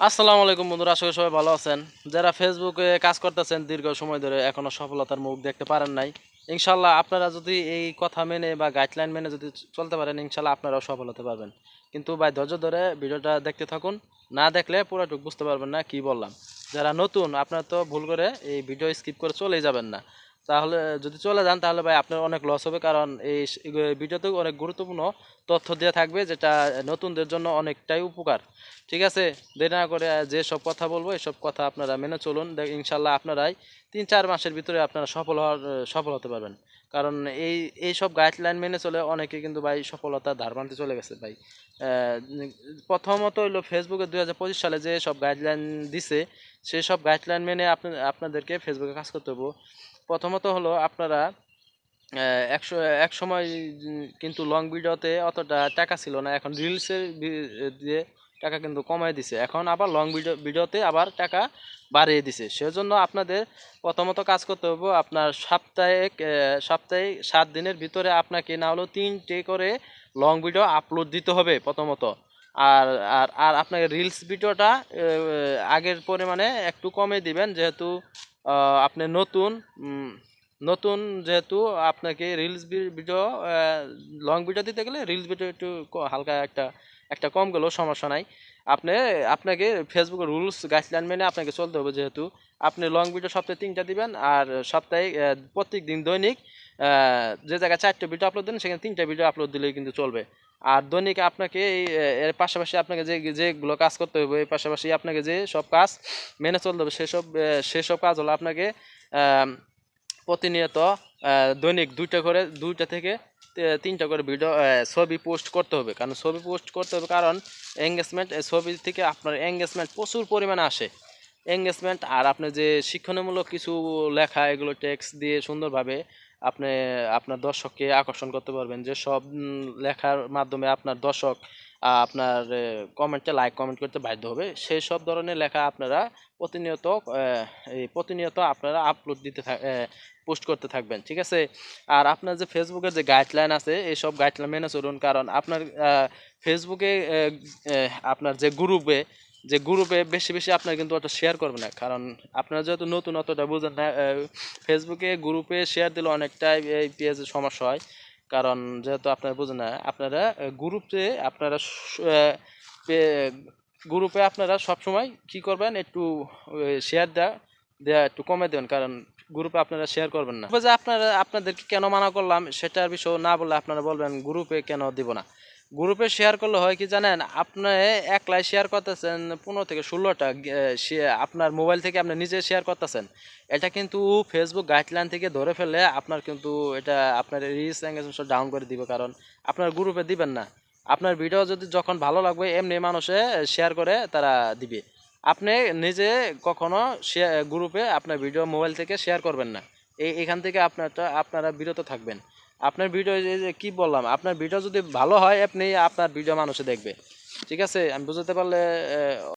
আসসালামু আলাইকুম বন্ধুরা, আশা করি সবাই ভালো আছেন। যারা ফেসবুকে কাজ করতেছেন দীর্ঘ সময় ধরে, এখনও সফলতার মুখ দেখতে পারেন নাই। ইনশাল্লাহ আপনারা যদি এই কথা মেনে বা গাইডলাইন মেনে যদি চলতে পারেন ইনশাল্লাহ আপনারাও সফল হতে পারবেন। কিন্তু ভাই, ধৈর্য ধরে ভিডিওটা দেখতে থাকুন। না দেখলে পুরোটুকু বুঝতে পারবেন না কি বললাম। যারা নতুন, আপনারা তো ভুল করে এই ভিডিও স্কিপ করে চলেই যাবেন না। তাহলে যদি চলে যান, তাহলে ভাই আপনার অনেক লস হবে, কারণ এই ভিডিওতে অনেক গুরুত্বপূর্ণ তথ্য দেওয়া থাকবে, যেটা নতুনদের জন্য অনেকটাই উপকার। ঠিক আছে? দেরি না করে যে সব কথা বলব এসব কথা আপনারা মেনে চলুন। ইনশাল্লাহ আপনারাই তিন চার মাসের ভিতরে আপনারা সফল হওয়ার, সফল হতে পারবেন। কারণ এই এই সব গাইডলাইন মেনে চলে অনেকে কিন্তু ভাই সফলতার ধার বানতে চলে গেছে ভাই। প্রথমত হইল ফেসবুকে দু হাজার পঁচিশ সালে যে সব গাইডলাইন দিছে, সেই সব গাইডলাইন মেনে আপনি, আপনাদেরকে ফেসবুকে কাজ করতে হবে প্রথমত হলো আপনারা একশো এক সময় কিন্তু লং ভিডিওতে অতটা টাকা ছিল না। এখন রিলসের দিয়ে টাকা কিন্তু কমাই দিছে। এখন আবার লং ভিডিও ভিডিওতে আবার টাকা বাড়িয়ে দিছে। সেজন্য আপনাদের প্রথমত কাজ করতে হবে আপনার সাপ্তাহিক আহ, সাপ্তাহিক সাত দিনের ভিতরে আপনাকে না হলেও তিনটে করে লং ভিডিও আপলোড দিতে হবে প্রথমত। আর আর আর আপনাকে রিলস ভিডিওটা আগের পরিমাণে একটু কমে দিবেন যেহেতু আপনি নতুন নতুন যেহেতু আপনাকে রিলস ভিডিও লং ভিডিও দিতে গেলে রিলস ভিডিও একটু হালকা একটা একটা কম গেলেও সমস্যা নাই। আপনি, আপনাকে ফেসবুকের রুলস গাইডলাইন মেনে আপনাকে চলতে হবে যেহেতু। আপনি লং ভিডিও সপ্তাহে তিনটা দিবেন আর সপ্তাহে প্রত্যেক দিন দৈনিক যে জায়গায় চারটে ভিডিও আপলোড দেন, সেখানে তিনটা ভিডিও আপলোড দিলেই কিন্তু চলবে। আর দৈনিক আপনাকে এর পাশাপাশি আপনাকে যে যেগুলো কাজ করতে হবে, এর পাশাপাশি আপনাকে যে সব কাজ মেনে চলতে হবে, সেসব সেসব কাজ হলো আপনাকে প্রতিনিয়ত দৈনিক দুইটা করে, দুইটা থেকে তিনটা করে ভিডিও ছবি পোস্ট করতে হবে। কারণ ছবি পোস্ট করতে হবে কারণ এঙ্গেজমেন্ট ছবি থেকে আপনার এঙ্গেজমেন্ট প্রচুর পরিমাণে আসে। এঙ্গেজমেন্ট আর আপনি যে শিক্ষণমূলক কিছু লেখা, এগুলো টেক্সট দিয়ে সুন্দরভাবে আপনি, আপনার দর্শককে আকর্ষণ করতে পারবেন যে সব লেখার মাধ্যমে আপনার দর্শক আপনার কমেন্টে লাইক কমেন্ট করতে বাধ্য হবে। সেই সব ধরনের লেখা আপনারা প্রতিনিয়ত প্রতিনিয়ত আপনারা আপলোড দিতে পোস্ট করতে থাকবেন, ঠিক আছে? আর আপনার যে ফেসবুকের যে গাইডলাইন আছে এই সব গাইডলাইন মেনে চলুন। কারণ আপনার ফেসবুকে আপনার যে গ্রুপে যে গ্রুপে বেশি বেশি আপনার কিন্তু অত শেয়ার করবে না। কারণ আপনারা যেহেতু নতুন, অতটা বুঝেন না ফেসবুকে গ্রুপে শেয়ার দিলে অনেকটাই এই পেজের সমস্যা হয়। কারণ যেহেতু আপনারা বুঝেন না, আপনারা গ্রুপে আপনারা গ্রুপে আপনারা সবসময় কি করবেন, একটু শেয়ার দেওয়া দেওয়া একটু কমে দেবেন, কারণ গ্রুপে আপনারা শেয়ার করবেন না। যে আপনারা, আপনাদেরকে কেন মানা করলাম, সেটার বিষয় না বললে আপনারা বলবেন গ্রুপে কেন দিব না। গ্রুপে শেয়ার করলে হয় কি জানেন? আপনি একলাই শেয়ার করতেছেন পনেরো থেকে ষোলোটা আপনার মোবাইল থেকে আপনি নিজে শেয়ার করতেছেন। এটা কিন্তু ফেসবুক গাইডলাইন থেকে ধরে ফেলে আপনার কিন্তু এটা আপনার রিচ এঙ্গেজমেন্ট ডাউন করে দিবে। কারণ আপনার গ্রুপে দিবেন না। আপনার ভিডিও যদি যখন ভালো লাগবে, এমনি মানুষে শেয়ার করে তারা দিবে। আপনি নিজে কখনো গ্রুপে আপনার ভিডিও মোবাইল থেকে শেয়ার করবেন না। এই এখান থেকে আপনারটা, আপনারা বিরত থাকবেন। আপনার ভিডিও যে কি বললাম, আপনার ভিডিও যদি ভালো হয়, আপনি আপনার ভিডিও মানুষে দেখবে। ঠিক আছে? আমি বুঝতে পারলে